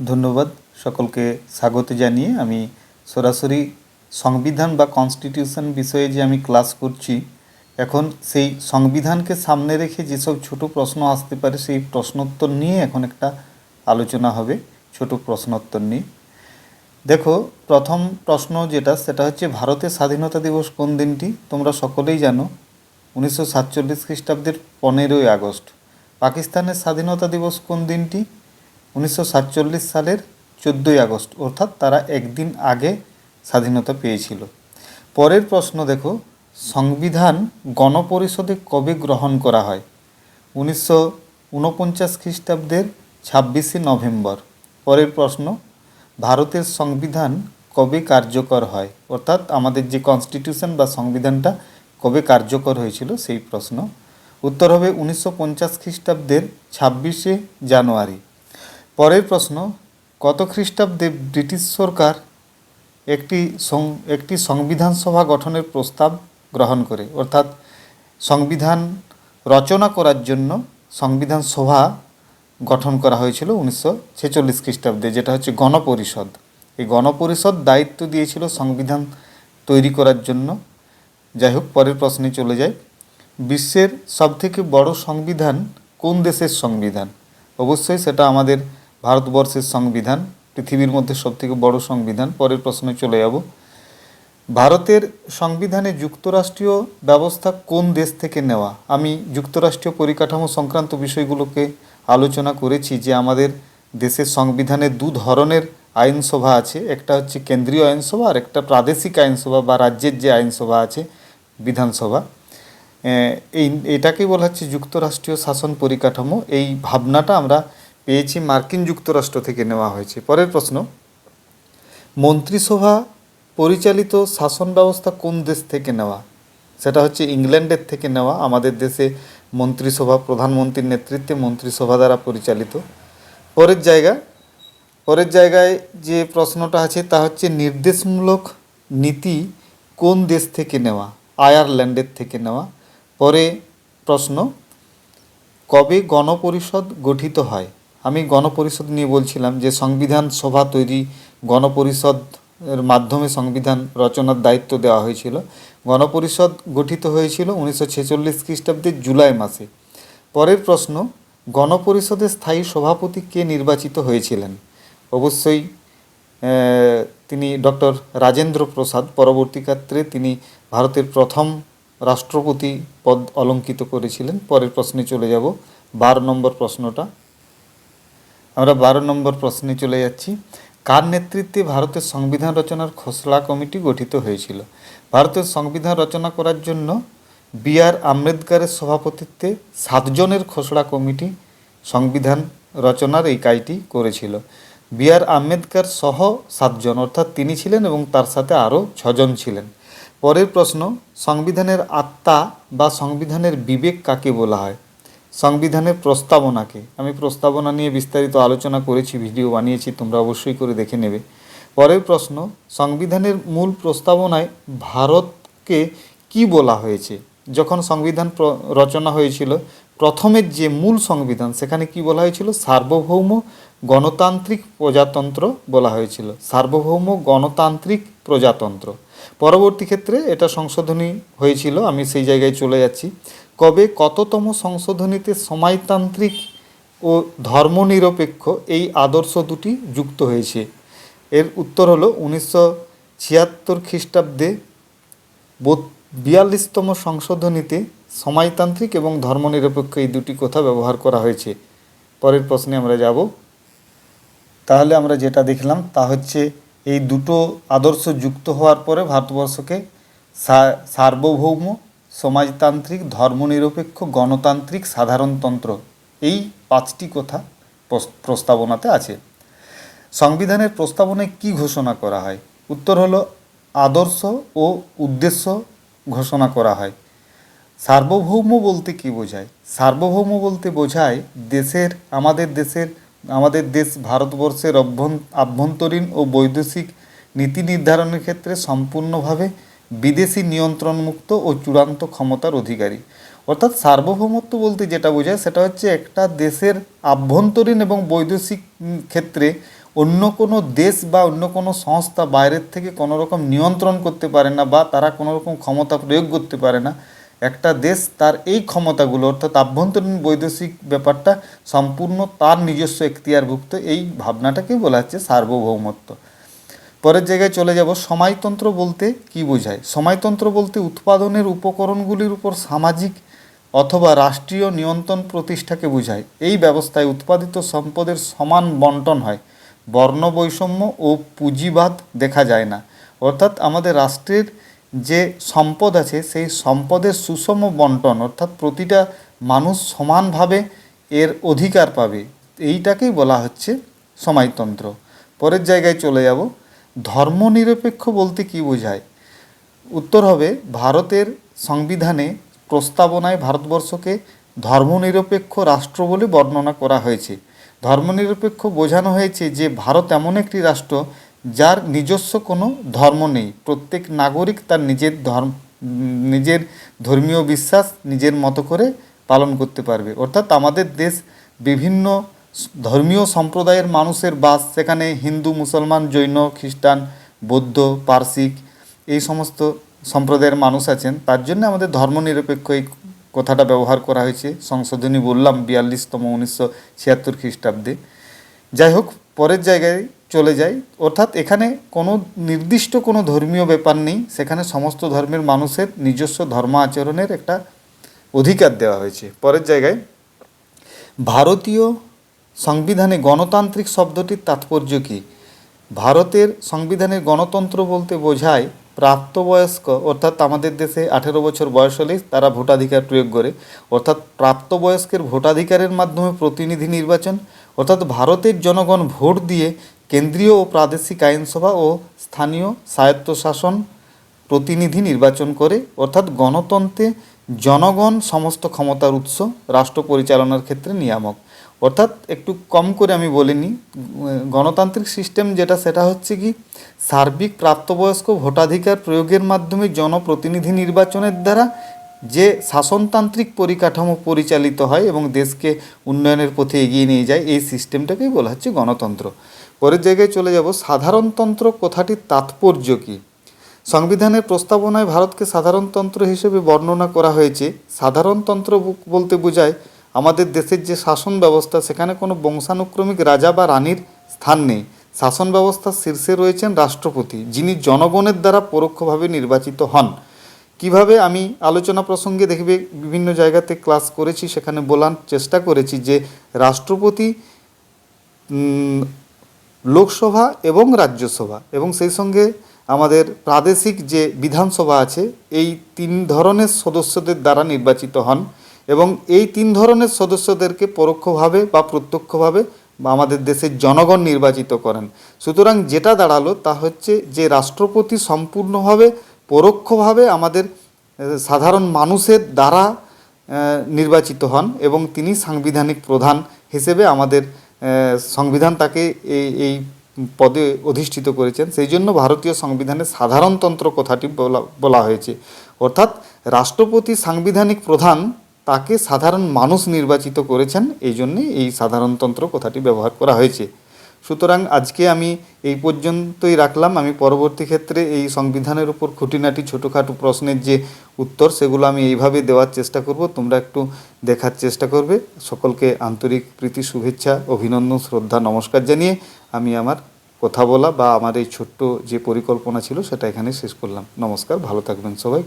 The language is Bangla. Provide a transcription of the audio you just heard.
ধন্যবাদ সকলকে স্বাগত জানিয়ে আমি সরাসরি সংবিধান বা কনস্টিটিউশন বিষয়ে যে আমি ক্লাস করছি, এখন সেই সংবিধানকে সামনে রেখে যেসব ছোট প্রশ্ন আসতে পারে সেই প্রশ্নোত্তর নিয়ে এখন একটা আলোচনা হবে, ছোট প্রশ্নোত্তর নিয়ে। দেখো, প্রথম প্রশ্ন যেটা, সেটা হচ্ছে ভারতের স্বাধীনতা দিবস কোন দিনটি? তোমরা সকলেই জানো, উনিশশো সাতচল্লিশ খ্রিস্টাব্দের পনেরোই আগস্ট। পাকিস্তানের স্বাধীনতা দিবস কোন দিনটি? উনিশশো সাতচল্লিশ সালের চোদ্দোই আগস্ট, অর্থাৎ তারা একদিন আগে স্বাধীনতা পেয়েছিল। পরের প্রশ্ন দেখো, সংবিধান গণপরিষদে কবে গ্রহণ করা হয়? উনিশশো ঊনপঞ্চাশ খ্রিস্টাব্দের ছাব্বিশে নভেম্বর। পরের প্রশ্ন, ভারতের সংবিধান কবে কার্যকর হয়? অর্থাৎ আমাদের যে কনস্টিটিউশন বা সংবিধানটা কবে কার্যকর হয়েছিল সেই প্রশ্ন। উত্তর হবে উনিশশো পঞ্চাশ খ্রিস্টাব্দের ছাব্বিশে জানুয়ারি। পরের প্রশ্ন, কত খ্রিস্টাব্দে ব্রিটিশ সরকার একটি একটি সংবিধান সভা গঠনের প্রস্তাব গ্রহণ করে? অর্থাৎ সংবিধান রচনা করার জন্য সংবিধান সভা গঠন করা হয়েছিল উনিশশো ছেচল্লিশ খ্রিস্টাব্দে, যেটা হচ্ছে গণপরিষদ। এই গণপরিষদ দায়িত্ব দিয়েছিল সংবিধান তৈরি করার জন্য। যাই হোক, পরের প্রশ্নে চলে যাই। বিশ্বের সবথেকে বড় সংবিধান কোন দেশের সংবিধান? অবশ্যই সেটা আমাদের ভারতবর্ষের সংবিধান, পৃথিবীর মধ্যে সবথেকে বড় সংবিধান, পরের প্রশ্নে চলে যাব। ভারতের সংবিধানে যুক্তরাষ্ট্রীয় ব্যবস্থা কোন দেশ থেকে নেওয়া? আমি যুক্তরাষ্ট্রীয় পরিকাঠামো সংক্রান্ত বিষয়গুলোকে আলোচনা করেছি যে আমাদের দেশের সংবিধানে দু ধরনের আইনসভা আছে। একটা হচ্ছে কেন্দ্রীয় আইনসভা আর একটা প্রাদেশিক আইনসভা বা রাজ্যের যে আইনসভা আছে, বিধানসভা। এই, এটাকেই বলা হচ্ছে যুক্তরাষ্ট্রীয় শাসন পরিকাঠামো। এই ভাবনাটা আমরা পেয়েছি মার্কিন যুক্তরাষ্ট্র থেকে নেওয়া হয়েছে। পরের প্রশ্ন, মন্ত্রিসভা পরিচালিত শাসন ব্যবস্থা কোন দেশ থেকে নেওয়া? সেটা হচ্ছে ইংল্যান্ডের থেকে নেওয়া, আমাদের দেশে মন্ত্রিসভা, প্রধানমন্ত্রীর নেতৃত্বে মন্ত্রিসভা দ্বারা পরিচালিত। পরের জায়গা, পরের জায়গায় যে প্রশ্নটা আছে তা হচ্ছে নির্দেশমূলক নীতি কোন দেশ থেকে নেওয়া? আয়ারল্যান্ডের থেকে নেওয়া। পরে প্রশ্ন, কবে গণপরিষদ গঠিত হয়? আমি গণপরিষদ নিয়ে বলছিলাম যে সংবিধান সভা তৈরি গণপরিষদ এর মাধ্যমে সংবিধান রচনার দায়িত্ব দেওয়া হয়েছিল। গণপরিষদ গঠিত হয়েছিল উনিশশো ছেচল্লিশ খ্রিস্টাব্দের জুলাই মাসে। পরের প্রশ্ন গণপরিষদের স্থায়ী সভাপতি কে নির্বাচিত হয়েছিলেন? অবশ্যই তিনি ডক্টর রাজেন্দ্র প্রসাদ। পরবর্তী ক্ষেত্রে তিনি ভারতের প্রথম রাষ্ট্রপতি পদ অলঙ্কিত করেছিলেন। পরের প্রশ্নে চলে যাব। বারো নম্বর প্রশ্নটা। আমরা বারো নম্বর প্রশ্নে চলে যাচ্ছি। কার নেতৃত্বে ভারতের সংবিধান রচনার খসড়া কমিটি গঠিত হয়েছিল? ভারতের সংবিধান রচনা করার জন্য বি আর আম্বেদকরের সভাপতিত্বে সাতজনের খসড়া কমিটি সংবিধান রচনার এই কাজটি করেছিল। বি আর আম্বেদকর সহ সাতজন, অর্থাৎ তিনি ছিলেন এবং তার সাথে আরও ছজন ছিলেন। পরের প্রশ্ন, সংবিধানের আত্মা বা সংবিধানের বিবেক কাকে বলা হয়? সংবিধানের প্রস্তাবনাকে। আমি প্রস্তাবনা নিয়ে বিস্তারিত আলোচনা করেছি, ভিডিও বানিয়েছি, তোমরা অবশ্যই করে দেখে নেবে। পরের প্রশ্ন, সংবিধানের মূল প্রস্তাবনায় ভারতকে কি বলা হয়েছে? যখন সংবিধান রচনা হয়েছিল, প্রথমের যে মূল সংবিধান, সেখানে কি বলা হয়েছিল? সার্বভৌম গণতান্ত্রিক প্রজাতন্ত্র বলা হয়েছিল। সার্বভৌম গণতান্ত্রিক প্রজাতন্ত্র। পরবর্তী ক্ষেত্রে এটা সংশোধনী হয়েছিল, আমি সেই জায়গায় চলে যাচ্ছি। কবে কততম সংশোধনীতে সমাজতান্ত্রিক ও ধর্মনিরপেক্ষ এই আদর্শ দুটি যুক্ত হয়েছে? এর উত্তর হলো উনিশশো ছিয়াত্তর খ্রিস্টাব্দে বিয়াল্লিশতম সংশোধনীতে সমাজতান্ত্রিক এবং ধর্মনিরপেক্ষ এই দুটি কথা ব্যবহার করা হয়েছে। পরের প্রশ্নে আমরা যাব। তাহলে আমরা যেটা দেখলাম তা হচ্ছে এই দুটো আদর্শ যুক্ত হওয়ার পরে ভারতবর্ষকে সার্বভৌম সমাজতান্ত্রিক, ধর্মনিরপেক্ষ, গণতান্ত্রিক, সাধারণতন্ত্র এই পাঁচটি কথা প্রস- প্রস্তাবনাতে আছে। সংবিধানের প্রস্তাবনায় কি ঘোষণা করা হয়? উত্তর হলো, আদর্শ ও উদ্দেশ্য ঘোষণা করা হয়। সার্বভৌম বলতে কি বোঝায়? সার্বভৌম বলতে বোঝায়, দেশের, আমাদের দেশের, আমাদের দেশ ভারতবর্ষের আভ্যন্তরীণ ও বৈদেশিক নীতি নির্ধারণের ক্ষেত্রে সম্পূর্ণভাবে বিদেশি নিয়ন্ত্রণমুক্ত ও চূড়ান্ত ক্ষমতার অধিকারী। অর্থাৎ সার্বভৌমত্ব বলতে যেটা বোঝায় সেটা হচ্ছে একটা দেশের আভ্যন্তরীণ এবং বৈদেশিক ক্ষেত্রে অন্য কোনো দেশ বা অন্য কোনো সংস্থা বাইরের থেকে কোনো রকম নিয়ন্ত্রণ করতে পারে না বা তারা কোনো রকম ক্ষমতা প্রয়োগ করতে পারে না। একটা দেশ তার এই ক্ষমতাগুলো অর্থাৎ আভ্যন্তরীণ বৈদেশিক ব্যাপারটা সম্পূর্ণ তার নিজস্ব এখতিয়ারভুক্ত, এই ভাবনাটাকেই বলা হচ্ছে সার্বভৌমত্ব। পরের জায়গায় চলে যাব। সময়তন্ত্র বলতে কি বোঝায়? সময়তন্ত্র বলতে উৎপাদনের উপকরণগুলির উপর সামাজিক অথবা রাষ্ট্রীয় নিয়ন্ত্রণ প্রতিষ্ঠাকে বোঝায়। এই ব্যবস্থায় উৎপাদিত সম্পদের সমান বন্টন হয়। বর্ণ বৈষম্য ও পুঁজিবাদ দেখা যায় না। অর্থাৎ আমাদের রাষ্ট্রের যে সম্পদ আছে, সেই সম্পদের সুষম বন্টন, অর্থাৎ প্রতিটা মানুষ সমানভাবে এর অধিকার পাবে। এইটাকেই বলা হচ্ছে সময়তন্ত্র পরের জায়গায় চলে যাব। ধর্মনিরপেক্ষ বলতে কি বোঝায়? উত্তর হবে, ভারতের সংবিধানে প্রস্তাবনায় ভারতবর্ষকে ধর্মনিরপেক্ষ রাষ্ট্র বলে বর্ণনা করা হয়েছে। ধর্মনিরপেক্ষ বোঝানো হয়েছে যে ভারত এমন একটি রাষ্ট্র যার নিজস্ব কোনো ধর্ম নেই। প্রত্যেক নাগরিক তার নিজের ধর্ম, নিজের ধর্মীয় বিশ্বাস নিজের মতো করে পালন করতে পারবে। অর্থাৎ আমাদের দেশ বিভিন্ন ধর্মীয় সম্প্রদায়ের মানুষের বাস সেখানে হিন্দু, মুসলমান, জৈন, খ্রিস্টান, বৌদ্ধ পার্সিক এই সমস্ত সম্প্রদায়ের মানুষ আছেন। তার জন্য আমাদের ধর্মনিরপেক্ষ এই কথাটা ব্যবহার করা হয়েছে সংশোধনী বললাম বিয়াল্লিশতম উনিশশো ছিয়াত্তর খ্রিস্টাব্দে। যাই হোক, পরের জায়গায় চলে যাই। অর্থাৎ এখানে কোনো নির্দিষ্ট কোনো ধর্মীয় ব্যাপার নেই। সেখানে সমস্ত ধর্মের মানুষের নিজস্ব ধর্ম আচরণের একটা অধিকার দেওয়া হয়েছে। পরের জায়গায় ভারতীয় সংবিধানে গণতান্ত্রিক শব্দটির তাৎপর্য কী? ভারতের সংবিধানে গণতন্ত্র বলতে বোঝায় প্রাপ্তবয়স্ক, অর্থাৎ আমাদের দেশে আঠেরো বছর বয়স হলেই তারা ভোটাধিকার প্রয়োগ করে। অর্থাৎ প্রাপ্তবয়স্কের ভোটাধিকারের মাধ্যমে প্রতিনিধি নির্বাচন, অর্থাৎ ভারতের জনগণ ভোট দিয়ে কেন্দ্রীয় ও প্রাদেশিক আইনসভা ও স্থানীয় স্বায়ত্তশাসন প্রতিনিধি নির্বাচন করে। অর্থাৎ গণতন্ত্রে জনগণ সমস্ত ক্ষমতার উৎস, রাষ্ট্র পরিচালনার ক্ষেত্রে নিয়ামক। অর্থাৎ একটু কম করে আমি বলিনি, গণতান্ত্রিক সিস্টেম যেটা সেটা হচ্ছে কি, সার্বিক প্রাপ্তবয়স্ক ভোটাধিকার প্রয়োগের মাধ্যমে জনপ্রতিনিধি নির্বাচনের দ্বারা যে শাসনতান্ত্রিক পরিকাঠামো পরিচালিত হয় এবং দেশকে উন্নয়নের পথে এগিয়ে নিয়ে যায়, এই সিস্টেমটাকেই বলা হচ্ছে গণতন্ত্র। পরের জায়গায় চলে যাব, সাধারণতন্ত্র কথাটির তাৎপর্য কী? সংবিধানের প্রস্তাবনায় ভারতকে সাধারণতন্ত্র হিসেবে বর্ণনা করা হয়েছে। সাধারণতন্ত্র বলতে বোঝায় আমাদের দেশের যে শাসন ব্যবস্থা, সেখানে কোনো বংশানুক্রমিক রাজা বা রানীর স্থান নেই। শাসন ব্যবস্থার শীর্ষে রয়েছেন রাষ্ট্রপতি, যিনি জনগণের দ্বারা পরোক্ষভাবে নির্বাচিত হন। কীভাবে আমি আলোচনা প্রসঙ্গে দেখবে, বিভিন্ন জায়গাতে ক্লাস করেছি, সেখানে বলার চেষ্টা করেছি যে রাষ্ট্রপতি লোকসভা এবং রাজ্যসভা এবং সেই সঙ্গে আমাদের প্রাদেশিক যে বিধানসভা আছে, এই তিন ধরনের সদস্যদের দ্বারা নির্বাচিত হন। এবং এই তিন ধরনের সদস্যদেরকে পরোক্ষভাবে বা প্রত্যক্ষভাবে আমাদের দেশের জনগণ নির্বাচিত করেন। সুতরাং যেটা দাঁড়াল তা হচ্ছে যে রাষ্ট্রপতি সম্পূর্ণভাবে, পরোক্ষভাবে আমাদের সাধারণ মানুষের দ্বারা নির্বাচিত হন এবং তিনি সাংবিধানিক প্রধান হিসেবে আমাদের সংবিধান তাকে এই এই পদে অধিষ্ঠিত করেছেন। সেই জন্য ভারতীয় সংবিধানে সাধারণতন্ত্র কথাটি বলা বলা হয়েছে। অর্থাৎ রাষ্ট্রপতি সাংবিধানিক প্রধান তাকে সাধারণ মানুষ নির্বাচিত করেছেন, এই জন্যে এই সাধারণতন্ত্র কথাটি ব্যবহার করা হয়েছে। সুতরাং আজকে আমি এই পর্যন্তই রাখলাম। আমি পরবর্তী ক্ষেত্রে এই সংবিধানের উপর খুঁটিনাটি ছোটোখাটো প্রশ্নের যে উত্তর, সেগুলো আমি এইভাবে দেওয়ার চেষ্টা করব। তোমরা একটু দেখার চেষ্টা করবে। সকলকে আন্তরিক প্রীতি, শুভেচ্ছা, অভিনন্দন, শ্রদ্ধা, নমস্কার জানিয়ে আমি আমার কথা বলা বা আমার এই ছোট্ট যে পরিকল্পনা ছিল, সেটা এখানে শেষ করলাম। নমস্কার, ভালো থাকবেন সবাই।